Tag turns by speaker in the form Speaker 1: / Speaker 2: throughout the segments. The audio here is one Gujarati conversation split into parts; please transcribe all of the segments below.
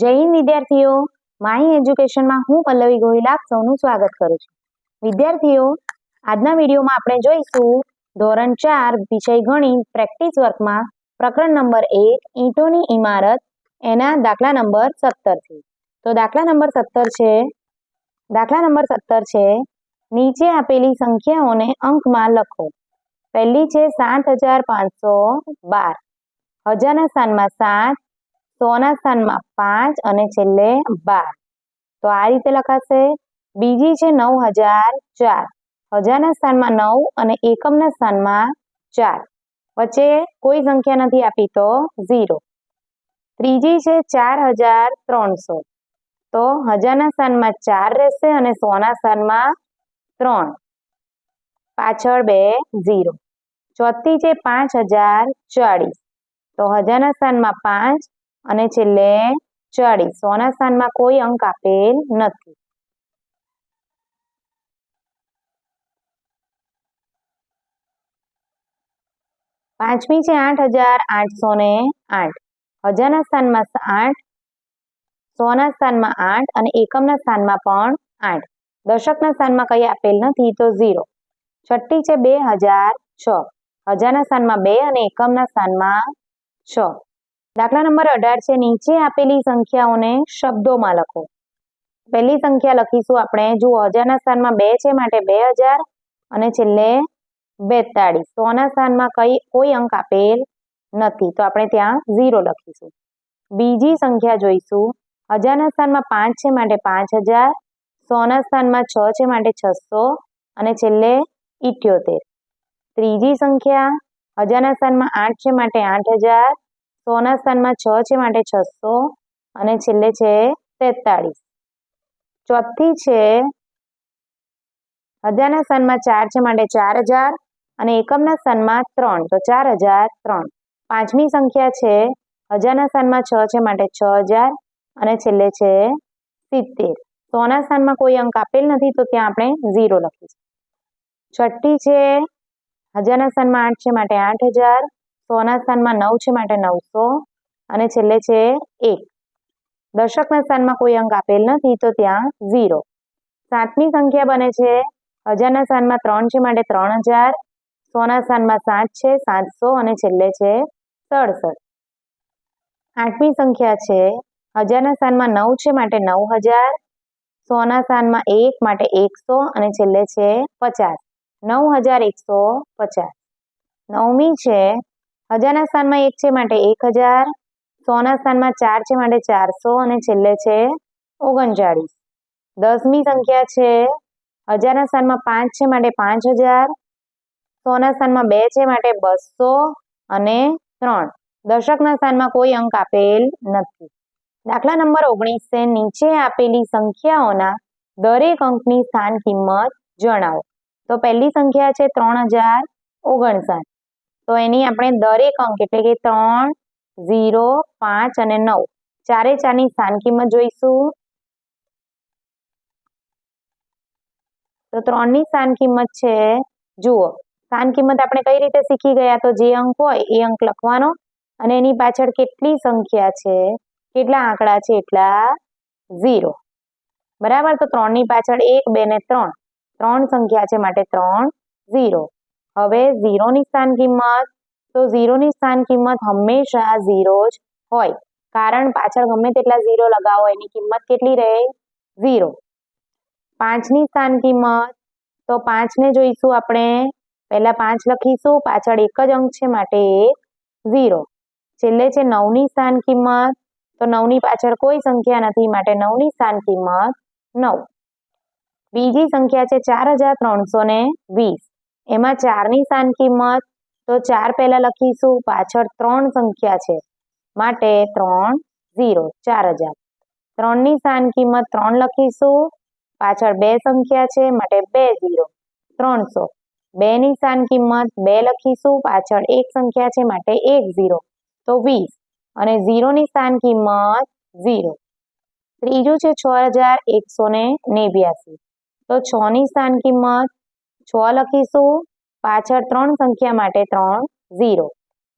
Speaker 1: જય હિન્દ, વિદ્યાર્થીઓ. માહી એજ્યુકેશનમાં હું પલ્લવી ગોહિલ આપ સૌનું સ્વાગત કરું છું. વિદ્યાર્થીઓ, આજના વિડીયોમાં આપણે જોઈશું ધોરણ ચાર વિષય ગણિત પ્રેક્ટિસ વર્કમાં પ્રકરણ નંબર એક, ઈંટોની ઇમારત, એના દાખલા નંબર સત્તરથી. તો દાખલા નંબર સત્તર છે. દાખલા નંબર સત્તર છે. નીચે આપેલી સંખ્યાઓને અંકમાં લખો. પહેલી છે સાત હજાર પાંચસો બાર. હજારના સ્થાનમાં સાત સોના સ્થાનમાં પાંચ અને છેલ્લે બાર. તો આ રીતે લખાશે, બીજી છે નવ હજાર ચાર. હજારના સ્થાનમાં નવ અને એકમના સ્થાનમાં ચાર. વચ્ચે કોઈ સંખ્યા નથી આપી તો ઝીરો. ત્રીજી છે ચાર હજાર ત્રણસો. તો હજારના સ્થાનમાં ચાર રહેશે અને સોના સ્થાનમાં ત્રણ. પાછળ બે ઝીરો. ચોથી છે પાંચ હજાર ચાળીસ. તો હજારના સ્થાનમાં પાંચ અને છેલ્લે ચાળીસ સોના સ્થાનમાં કોઈ અંક આપેલ નથી. પાંચમી છે આઠ હજાર આઠસો ને આઠ. હજારના સ્થાનમાં આઠ. સોના સ્થાનમાં આઠ અને એકમના સ્થાનમાં પણ આઠ. દશકના સ્થાનમાં કઈ આપેલ નથી તો ઝીરો. છઠ્ઠી છે બે હજાર છ. હજારના સ્થાનમાં બે અને એકમના સ્થાનમાં છ. દાખલા નંબર અઢાર છે. નીચે આપેલી સંખ્યાઓને શબ્દોમાં લખો. પહેલી સંખ્યા લખીશું આપણે. જુઓ, હજારના સ્થાનમાં બે છે માટે બે હજાર અને છેલ્લે બેતાળીસ. સોના સ્થાનમાં કઈ, કોઈ અંક આપેલ નથી. તો આપણે ત્યાં ઝીરો લખીશું. બીજી સંખ્યા જોઈશું. હજારના સ્થાનમાં પાંચ છે માટે પાંચ હજાર. સોના સ્થાનમાં છ છે માટે છસો અને છેલ્લે ઇઠ્યોતેર. ત્રીજી સંખ્યા, હજારના સ્થાનમાં આઠ છે માટે આઠ હજાર. સોના સ્થાનમાં છ છે માટે છસો અને છેલ્લે છે તેતાળીસ. ચોથી છે, હજારના સ્થાનમાં ચાર છે માટે ચાર હજાર અને એકમના સ્થાનમાં ત્રણ, તો ચાર હજાર ત્રણ. પાંચમી સંખ્યા છે, હજારના સ્થાનમાં છ છે માટે છ હજાર અને છેલ્લે છે સિત્તેર. સોના સ્થાનમાં કોઈ અંક આપેલ નથી, તો ત્યાં આપણે ઝીરો લખીશું. છઠ્ઠી છે, હજારના સ્થાનમાં આઠ છે માટે આઠ હજાર સોના સ્થાનમાં નવ છે, માટે નવસો. અને છેલ્લે છે એક. દશકના સ્થાનમાં કોઈ અંક આપેલ નથી, તો ત્યાં ઝીરો. સાતમી સંખ્યા બને છે, હજારના સ્થાનમાં ત્રણ છે, માટે ત્રણ હજાર. સોના સ્થાનમાં સાત છે, સાતસો. અને છેલ્લે છે સડસઠ. આઠમી સંખ્યા છે, હજારના સ્થાનમાં નવ છે, માટે નવ હજાર. સોના સ્થાનમાં એક, માટે એકસો. અને છેલ્લે છે પચાસ. નવ હજાર એકસો પચાસ. નવમી છે હજારના સ્થાનમાં એક છે માટે એક હજાર, સોના સ્થાનમાં ચાર છે માટે ચારસો અને છેલ્લે છે ઓગણચાળીસ. દસમી સંખ્યા છે, હજારના સ્થાનમાં પાંચ છે માટે પાંચ હજાર, સોના સ્થાનમાં બે છે માટે બસો અને ત્રણ. દશકના સ્થાનમાં કોઈ અંક આપેલ નથી. દાખલા નંબર ઓગણીસ નીચે આપેલી સંખ્યાઓના દરેક અંકની સ્થાન કિંમત જણાવો. તો પહેલી સંખ્યા છે ત્રણ હજાર ઓગણસાઠ. તો એની આપણે દરેક અંક એટલે કે ત્રણ, ઝીરો, પાંચ અને નવ, ચારે ચારની સ્થાન કિંમત જોઈશું. તો ત્રણની સ્થાન કિંમત છે, જુઓ સ્થાન કિંમત આપણે કઈ રીતે શીખી ગયા? તો જે અંક હોય એ અંક લખવાનો, અને એની પાછળ કેટલી સંખ્યા છે? કેટલા આંકડા છે? એટલા ઝીરો. બરાબર? તો ત્રણની પાછળ એક, બે ને ત્રણ. ત્રણ સંખ્યા છે માટે ત્રણ, ઝીરો. હવે ઝીરોની સ્થાન કિંમત, તો ઝીરોની સ્થાન કિંમત હંમેશા ઝીરો જ હોય. કારણ પાછળ ગમે તેટલા ઝીરો લગાવો, એની કિંમત કેટલી રહે? ઝીરો. પાંચની સ્થાન કિંમત, તો પાંચને જોઈશું આપણે. પહેલા પાંચ લખીશું, પાછળ એક જ અંક છે માટે ઝીરો. છેલ્લે છે નવની સ્થાન કિંમત, તો નવની પાછળ કોઈ સંખ્યા નથી, માટે નવની સ્થાન કિંમત નવ. બીજી સંખ્યા છે ચાર હજાર ત્રણસો ને વીસ. એમાં ચારની સાન કિંમત તો ચાર પહેલા લખીશું, પાછળ ત્રણ સંખ્યા છે. માટે ત્રણ, ઝીરો, ચાર હજાર. ત્રણની સાન કિંમત ત્રણ લખીશું, પાછળ બે સંખ્યા છે, માટે બે ઝીરો. ત્રણસો. બેની સાન કિંમત બે લખીશું, પાછળ એક સંખ્યા છે, માટે એક ઝીરો. તો વીસ. અને ઝીરોની સ્થાન કિંમત ઝીરો. ત્રીજું છે, છ હજાર એકસો ને નેવ્યાસી. તો છ ની સ્થાન કિંમત છ લખીશું. પાછળ ત્રણ સંખ્યા માટે ત્રણ, ઝીરો.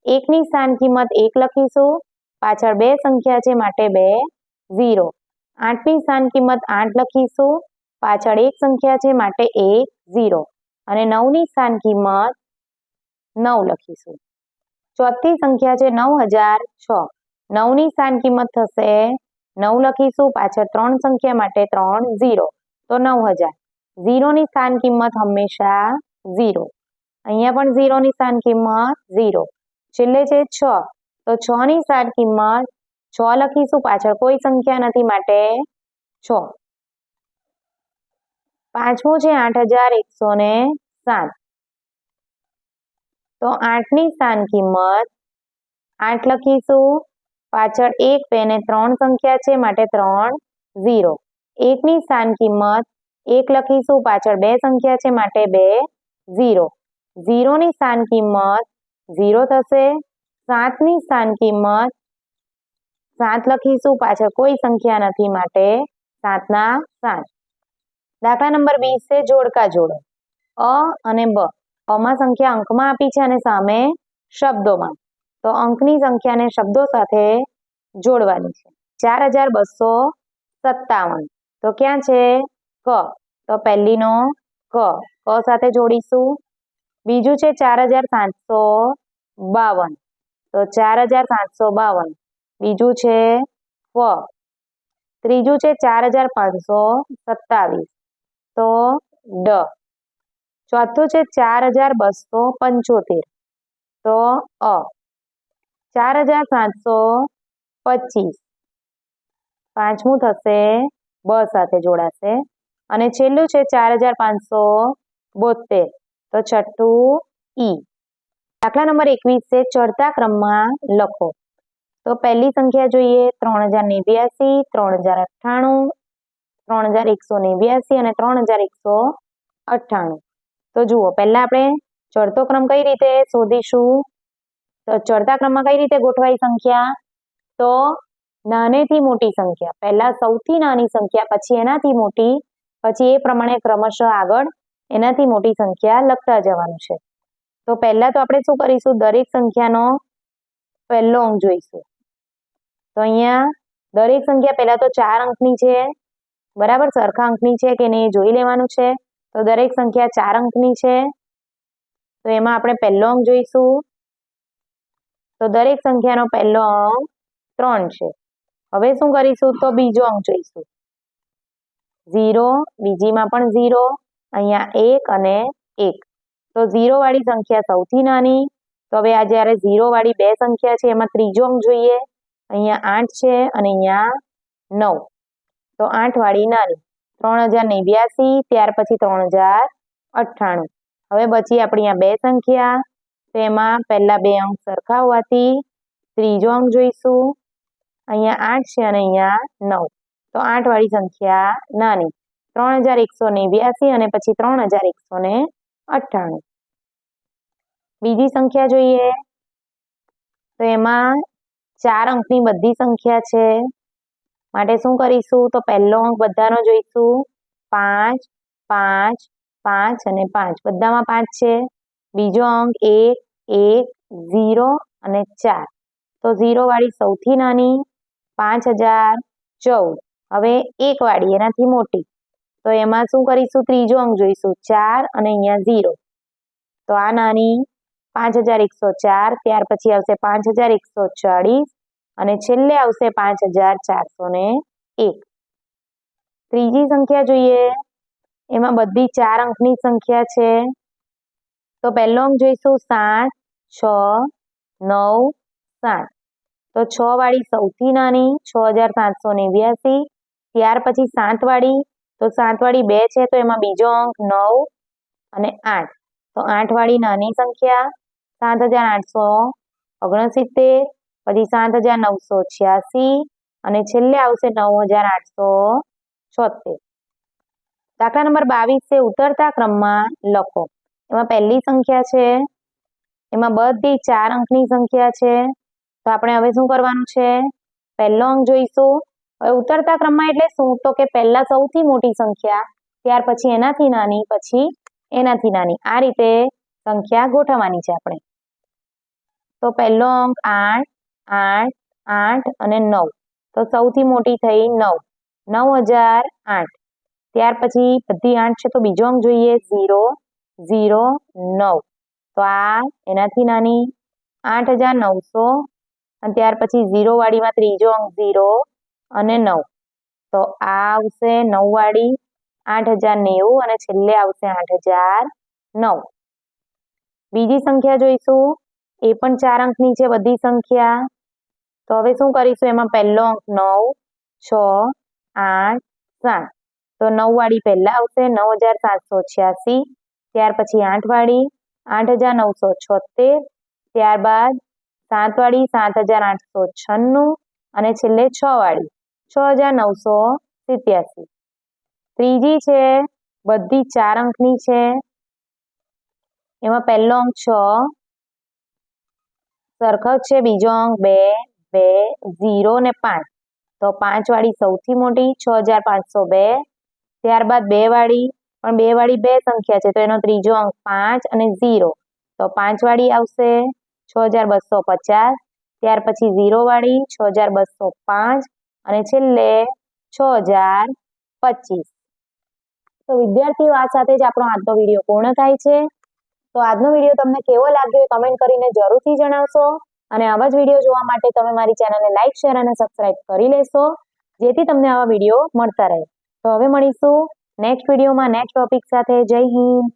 Speaker 1: એકની સ્થાન કિંમત એક લખીશું. પાછળ બે સંખ્યા છે માટે બે, ઝીરો. આઠની સ્થાન કિંમત આઠ લખીશું. પાછળ એક સંખ્યા છે માટે એક, ઝીરો. અને નવની સ્થાન કિંમત નવ લખીશું. ચોથી સંખ્યા છે નવ હજાર છ. નવની સ્થાન કિંમત થશે નવ લખીશું. પાછળ ત્રણ સંખ્યા માટે ત્રણ, ઝીરો. તો નવ હજાર. ઝીરોની સ્થાન કિંમત હંમેશા ઝીરો અહીંયા પણ ઝીરોની સ્થાન કિંમત ઝીરો છેલ્લે છે છ. તો છ ની સ્થાન કિંમત છ લખીશું પાછળ કોઈ સંખ્યા નથી માટે છ. પાંચમું છે આઠ હજાર એકસો ને સાત. તો આઠની સ્થાન કિંમત આઠ લખીશું. પાછળ એક, બે ને ત્રણ સંખ્યા છે માટે ત્રણ ઝીરો એકની સ્થાન કિંમત એક લખીશું પાછળ બે સંખ્યા છે, માટે બે, ઝીરો. ઝીરોની સ્થાન કિંમત ઝીરો થશે. સાતની સ્થાન કિંમત સાત લખીશું પાછળ કોઈ સંખ્યા નથી, માટે સાતના સાત. દાખલા નંબર વીસ છે, જોડકા જોડો. અ અને બ. અમાં સંખ્યા અંકમાં આપી છે અને સામે શબ્દોમાં. તો અંકની સંખ્યાને શબ્દો સાથે જોડવાની છે. ચાર હજાર બસો સત્તાવન. તો ક્યાં છે? ક. તો પહેલીનો ક. ક સાથે જોડીશું. બીજું છે ચાર હજાર સાતસો બાવન. તો ચાર હજાર સાતસો બાવન. બીજું છે ફ ત્રીજું છે ચાર હજાર પાંચસો સત્તાવીસ. તો ડ. ચોથું છે ચાર હજાર બસો પંચોતેર. તો અ. ચાર હજાર સાતસો પચીસ. પાંચમું થશે બ સાથે જોડાશે. અને છેલ્લું છે ચાર હજાર પાંચસો બોતેર તો છઠ્ઠું ઈ. દાખલા નંબર એકવીસ ચડતા ક્રમમાં લખો. તો પહેલી સંખ્યા જોઈએ ત્રણ હજાર નેવ્યાસી, ત્રણ હજાર અઠ્ઠાણું, ત્રણ હજાર એકસો નેવ્યાસી અને ત્રણ હજાર એકસો અઠ્ઠાણું. તો જુઓ, પહેલા આપણે ચડતો ક્રમ કઈ રીતે શોધીશું? તો ચડતા ક્રમમાં કઈ રીતે ગોઠવાઈ સંખ્યા? તો નાનેથી મોટી સંખ્યા. પહેલા સૌથી નાની સંખ્યા, પછી એનાથી મોટી પછી એ પ્રમાણે ક્રમશઃ આગળ એનાથી મોટી સંખ્યા લખતા જવાનું છે. તો પહેલા તો આપણે શું કરીશું? દરેક સંખ્યાનો પહેલો અંક જોઈશું. તો અહીંયા દરેક સંખ્યા પહેલા તો ચાર અંકની છે. બરાબર? સરખા અંકની છે કે નહીં એ જોઈ લેવાનું છે. તો દરેક સંખ્યા ચાર અંકની છે. તો એમાં આપણે પહેલો અંક જોઈશું. તો દરેક સંખ્યાનો પહેલો અંક ત્રણ છે. હવે શું કરીશું? તો બીજો અંક જોઈશું. ઝીરો, બીજીમાં પણ ઝીરો, અહીંયા એક અને એક. તો ઝીરો વાળી સંખ્યા સૌથી નાની. તો હવે આ જ્યારે ઝીરો વાળી બે સંખ્યા છે, એમાં ત્રીજો અંક જોઈએ. અહીંયા આઠ છે અને અહીંયા નવ. તો આઠ વાળી નાની. ત્રણ હજાર નેવ્યાસી, ત્યાર પછી ત્રણ હજાર અઠ્ઠાણું. હવે પછી આપણી આ બે સંખ્યા. તો એમાં પહેલા બે અંક સરખા હોવાથી ત્રીજો અંક જોઈશું. અહીંયા આઠ છે અને અહીંયા નવ. તો આઠ વાળી સંખ્યા નાની. ત્રણ હજાર એકસો ને બ્યાસી અને પછી ત્રણ હજાર એકસો ને અઠ્ઠાણું. બીજી સંખ્યા જોઈએ. તો એમાં ચાર અંકની બધી સંખ્યા છે. માટે શું કરીશું? તો પહેલો અંક બધાનો જોઈશું. પાંચ પાંચ પાંચ અને પાંચ. બધામાં પાંચ છે. બીજો અંક એક એક, ઝીરો અને ચાર. તો ઝીરો વાળી સૌથી નાની પાંચ હજાર ચૌદ. હવે એક વાળી એનાથી મોટી. તો એમાં શું કરીશું? ત્રીજો અંક જોઈશું. ચાર અને અહીંયા ઝીરો. તો આ નાની પાંચ હજાર એકસો ચાર, ત્યાર પછી આવશે પાંચ હજાર એકસો ચાળીસ અને છેલ્લે આવશે પાંચ હજાર ચારસો ને એક. ત્રીજી સંખ્યા જોઈએ. એમાં બધી ચાર અંકની સંખ્યા છે. તો પહેલો અંક જોઈશું સાત, છ, નવ, સાત. તો છ વાળી સૌથી નાની છ હજાર સાતસો નેવ્યાસી ત્યાર પછી સાતવાળી તો સાતવાળી બે છે, તો એમાં બીજો અંક નવ અને આઠ. તો આઠ વાળી નાની સંખ્યા સાત હજાર આઠસો ઓગણસિત્તેર, પછી સાત હજાર નવસો છ્યાસી અને છેલ્લે આવશે નવ હજાર આઠસો છોતેર દાખલા નંબર બાવીસ છે, ઉતરતા ક્રમમાં લખો. એમાં પહેલી સંખ્યા છે, એમાં બધી ચાર અંકની સંખ્યા છે. તો આપણે હવે શું કરવાનું છે? પહેલો અંક જોઈશું. હવે ઉતરતા ક્રમમાં એટલે શું? તો કે પહેલા સૌથી મોટી સંખ્યા, ત્યાર પછી એનાથી નાની, પછી એનાથી નાની. આ રીતે સંખ્યા ગોઠવવાની છે આપણે. તો પહેલો અંક આઠ આઠ આઠ અને નવ. તો સૌથી મોટી થઈ નવ. નવ હજાર આઠ. ત્યાર પછી બધી આઠ છે તો બીજો અંક જોઈએ. ઝીરો ઝીરો, નવ. તો આ એનાથી નાની. આઠ હજાર નવસો. અને ત્યાર પછી ઝીરો વાળીમાં ત્રીજો અંક ઝીરો અને નવ. તો આ આવશે નવ વાળી આઠ હજાર નેવું અને છેલ્લે આવશે આઠ હજાર નવ. બીજી સંખ્યા જોઈશું. એ પણ ચાર અંકની છે, બધી સંખ્યા. તો હવે શું કરીશું? એમાં પહેલો અંક નવ, છ, આઠ, સાત. તો નવ વાળી પહેલા આવશે નવ હજાર સાતસો છ્યાસી. ત્યાર પછી આઠ વાળી આઠ હજાર નવસો છોતેર. ત્યારબાદ સાત વાળી સાત હજાર આઠસો છન્નું. અને છેલ્લે છ વાળી. છ હજાર નવસો સિત્યાસી. ત્રીજી છે, બધી ચાર અંકની છે. એમાં પહેલો અંક છ. સરખો છે, બીજો અંક બે બે, ઝીરો ને પાંચ. તો પાંચ વાળી સૌથી મોટી છ હજાર પાંચસો બે. ત્યારબાદ બે વાળી, પણ બે વાળી બે સંખ્યા છે, તો એનો ત્રીજો અંક પાંચ અને ઝીરો. તો પાંચ વાળી આવશે છ હજાર બસો પચાસ. ત્યાર પછી ઝીરો વાળી છ હજાર બસો પાંચ. અને છેલ્લે છ હજાર પચીસ. તો વિદ્યાર્થીઓ, આ સાથે જ આપણો આજનો વીડિયો પૂર્ણ થાય છે. તો આજનો વીડિયો તમને કેવો લાગ્યો એ કમેન્ટ કરીને જરૂરથી જણાવશો. અને આવા જ વીડિયો જોવા માટે તમે મારી ચેનલને લાઇક શેર અને સબસ્ક્રાઇબ કરી લેશો, જેથી તમને આવા વીડિયો મળતા રહે. તો હવે મળીશું નેક્સ્ટ વિડીયોમાં નેક્સ્ટ ટોપિક સાથે. જય હિન્દ.